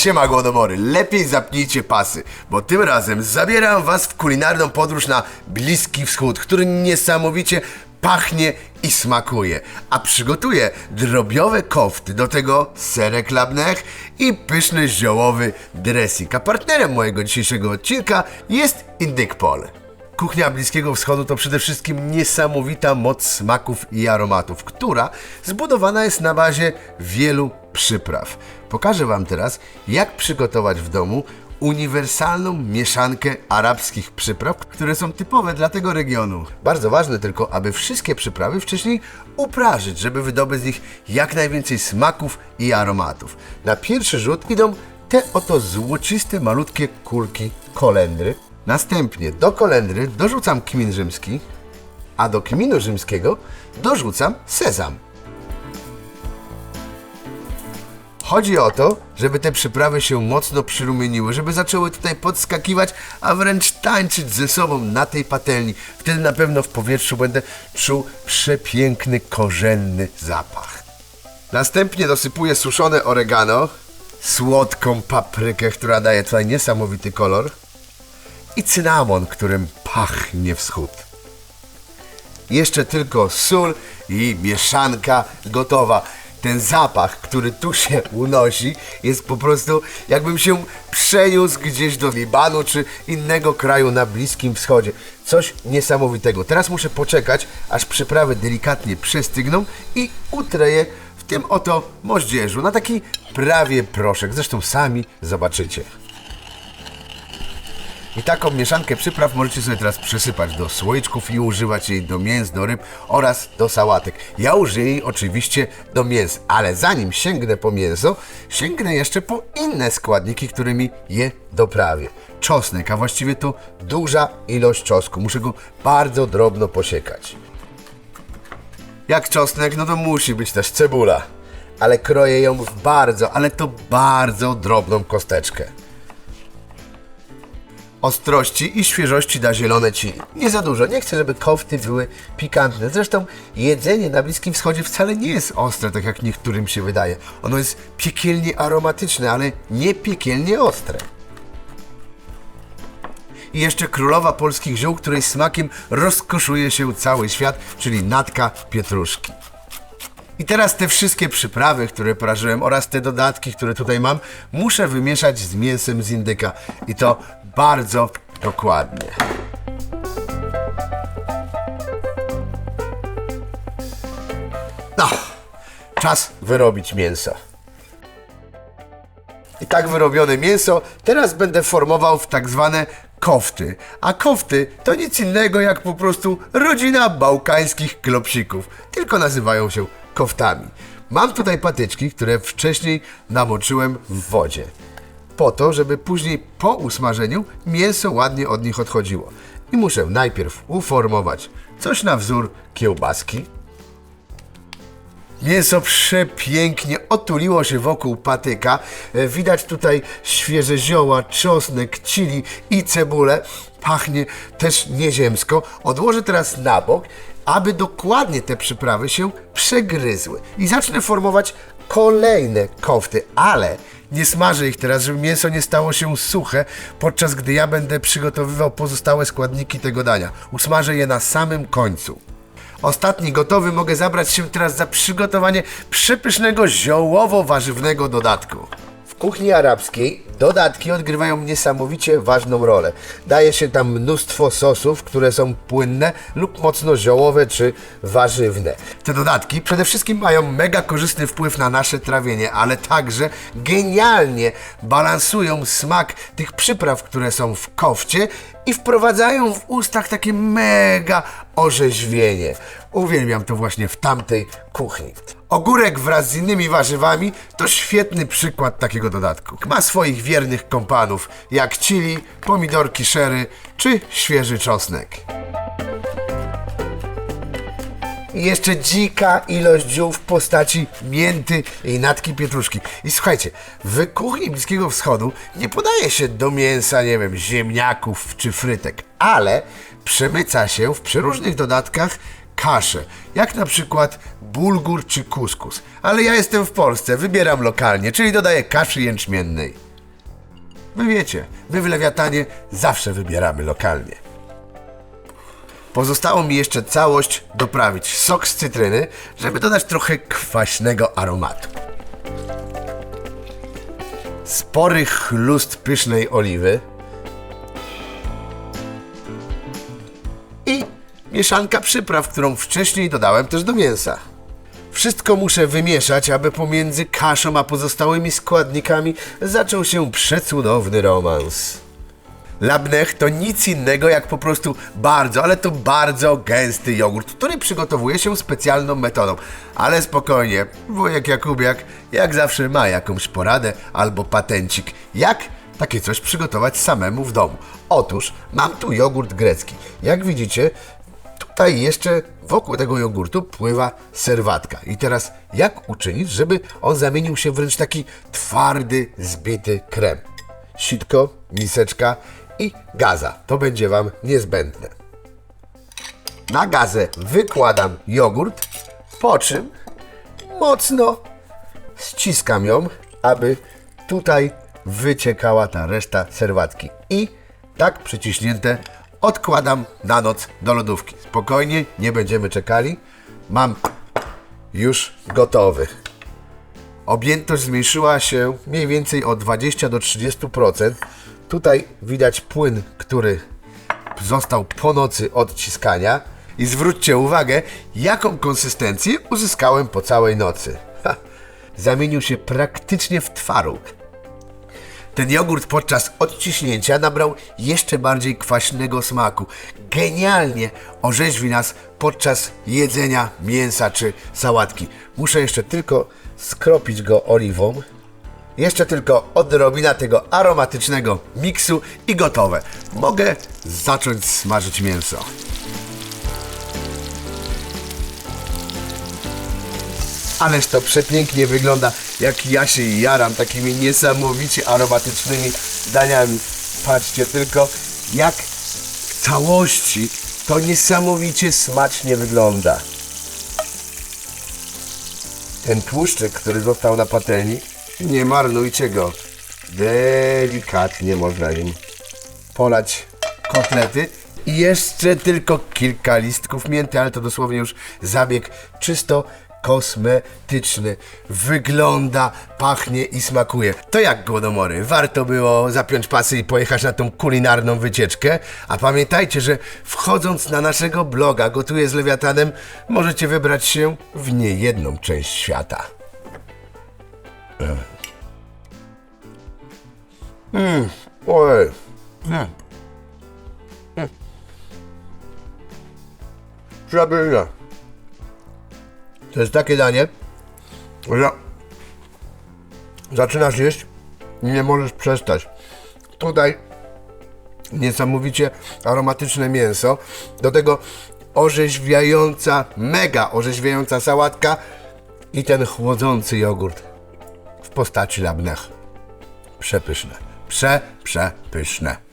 Siema głodomory, lepiej zapnijcie pasy, bo tym razem zabieram was w kulinarną podróż na Bliski Wschód, który niesamowicie pachnie i smakuje. A przygotuję drobiowe kofty, do tego serek labnech i pyszny ziołowy dressing. A partnerem mojego dzisiejszego odcinka jest Indykpol. Kuchnia Bliskiego Wschodu to przede wszystkim niesamowita moc smaków i aromatów, która zbudowana jest na bazie wielu przypraw. Pokażę Wam teraz, jak przygotować w domu uniwersalną mieszankę arabskich przypraw, które są typowe dla tego regionu. Bardzo ważne tylko, aby wszystkie przyprawy wcześniej uprażyć, żeby wydobyć z nich jak najwięcej smaków i aromatów. Na pierwszy rzut idą te oto złociste, malutkie kulki kolendry. Następnie do kolendry dorzucam kmin rzymski, a do kminu rzymskiego dorzucam sezam. Chodzi o to, żeby te przyprawy się mocno przyrumieniły, żeby zaczęły tutaj podskakiwać, a wręcz tańczyć ze sobą na tej patelni. Wtedy na pewno w powietrzu będę czuł przepiękny, korzenny zapach. Następnie dosypuję suszone oregano, słodką paprykę, która daje tutaj niesamowity kolor i cynamon, którym pachnie wschód. Jeszcze tylko sól i mieszanka gotowa. Ten zapach, który tu się unosi, jest po prostu jakbym się przeniósł gdzieś do Libanu czy innego kraju na Bliskim Wschodzie. Coś niesamowitego. Teraz muszę poczekać, aż przyprawy delikatnie przestygną i utrę je w tym oto moździerzu na taki prawie proszek. Zresztą sami zobaczycie. I taką mieszankę przypraw możecie sobie teraz przesypać do słoiczków i używać jej do mięs, do ryb oraz do sałatek. Ja użyję jej oczywiście do mięs, ale zanim sięgnę po mięso, sięgnę jeszcze po inne składniki, którymi je doprawię. Czosnek, a właściwie to duża ilość czosnku. Muszę go bardzo drobno posiekać. Jak czosnek, no to musi być też cebula. Ale kroję ją w bardzo, ale to bardzo drobną kosteczkę. Ostrości i świeżości da zielone chili. Nie za dużo, nie chcę, żeby kofty były pikantne. Zresztą jedzenie na Bliskim Wschodzie wcale nie jest ostre, tak jak niektórym się wydaje. Ono jest piekielnie aromatyczne, ale nie piekielnie ostre. I jeszcze królowa polskich ziół, której smakiem rozkoszuje się cały świat, czyli natka pietruszki. I teraz te wszystkie przyprawy, które prażyłem oraz te dodatki, które tutaj mam, muszę wymieszać z mięsem z indyka. I to bardzo dokładnie. No, czas wyrobić mięso. I tak wyrobione mięso teraz będę formował w tak zwane kofty. A kofty to nic innego jak po prostu rodzina bałkańskich klopsików, tylko nazywają się koftami. Mam tutaj patyczki, które wcześniej namoczyłem w wodzie. Po to, żeby później po usmażeniu mięso ładnie od nich odchodziło. I muszę najpierw uformować coś na wzór kiełbaski, Mięso przepięknie otuliło się wokół patyka. E, Widać tutaj świeże zioła, czosnek, chili i cebulę. Pachnie też nieziemsko. Odłożę teraz na bok, aby dokładnie te przyprawy się przegryzły. I zacznę formować kolejne kofty, ale nie smażę ich teraz, żeby mięso nie stało się suche, podczas gdy ja będę przygotowywał pozostałe składniki tego dania. Usmażę je na samym końcu. Ostatni gotowy, mogę zabrać się teraz za przygotowanie przepysznego ziołowo-warzywnego dodatku. Kuchni arabskiej dodatki odgrywają niesamowicie ważną rolę. Daje się tam mnóstwo sosów, które są płynne lub mocno ziołowe czy warzywne. Te dodatki przede wszystkim mają mega korzystny wpływ na nasze trawienie, ale także genialnie balansują smak tych przypraw, które są w kofcie i wprowadzają w ustach takie mega orzeźwienie. Uwielbiam to właśnie w tamtej kuchni. Ogórek wraz z innymi warzywami to świetny przykład takiego dodatku. Ma swoich wiernych kompanów, jak chili, pomidorki sherry czy świeży czosnek. I jeszcze dzika ilość ziół w postaci mięty i natki pietruszki. I słuchajcie, w kuchni Bliskiego Wschodu nie podaje się do mięsa, nie wiem, ziemniaków czy frytek, ale przemyca się w przeróżnych dodatkach kasze, jak na przykład bulgur czy kuskus. Ale ja jestem w Polsce, wybieram lokalnie, czyli dodaję kaszy jęczmiennej. Wy wiecie, my w Lewiatanie zawsze wybieramy lokalnie. Pozostało mi jeszcze całość doprawić sok z cytryny, żeby dodać trochę kwaśnego aromatu. Spory chlust pysznej oliwy mieszanka przypraw, którą wcześniej dodałem też do mięsa. Wszystko muszę wymieszać, aby pomiędzy kaszą a pozostałymi składnikami zaczął się przecudowny romans. Labnech to nic innego jak po prostu bardzo, ale to bardzo gęsty jogurt, który przygotowuje się specjalną metodą. Ale spokojnie, wujek Jakubiak jak zawsze ma jakąś poradę albo patencik, jak takie coś przygotować samemu w domu. Otóż mam tu jogurt grecki. Jak widzicie, tutaj jeszcze wokół tego jogurtu pływa serwatka. I teraz jak uczynić, żeby on zamienił się wręcz taki twardy, zbity krem? Sitko, miseczka i gaza. To będzie Wam niezbędne. Na gazę wykładam jogurt, po czym mocno ściskam ją, aby tutaj wyciekała ta reszta serwatki. I tak przyciśnięte odkładam na noc do lodówki. Spokojnie, nie będziemy czekali. Mam już gotowy. Objętość zmniejszyła się mniej więcej o 20 do 30%. Tutaj widać płyn, który został po nocy odciskania. I zwróćcie uwagę, jaką konsystencję uzyskałem po całej nocy. Ha, zamienił się praktycznie w twaróg. Ten jogurt podczas odciśnięcia nabrał jeszcze bardziej kwaśnego smaku. Genialnie orzeźwi nas podczas jedzenia mięsa czy sałatki. Muszę jeszcze tylko skropić go oliwą. Jeszcze tylko odrobina tego aromatycznego miksu i gotowe. Mogę zacząć smażyć mięso. Ależ to przepięknie wygląda, jak ja się jaram takimi niesamowicie aromatycznymi daniami. Patrzcie tylko, jak w całości to niesamowicie smacznie wygląda. Ten tłuszczyk, który został na patelni, nie marnujcie go. Delikatnie można nim polać kotlety i jeszcze tylko kilka listków mięty, ale to dosłownie już zabieg czysto kosmetyczny. Wygląda, pachnie i smakuje. To jak głodomory, warto było zapiąć pasy i pojechać na tą kulinarną wycieczkę. A pamiętajcie, że wchodząc na naszego bloga Gotuję z Lewiatanem, możecie wybrać się w niejedną część świata. Mmm, ojej. Przepyszne. To jest takie danie, że zaczynasz jeść i nie możesz przestać. Tutaj niesamowicie aromatyczne mięso, do tego orzeźwiająca, mega orzeźwiająca sałatka i ten chłodzący jogurt w postaci labnech. Przepyszne. Prze, przepyszne.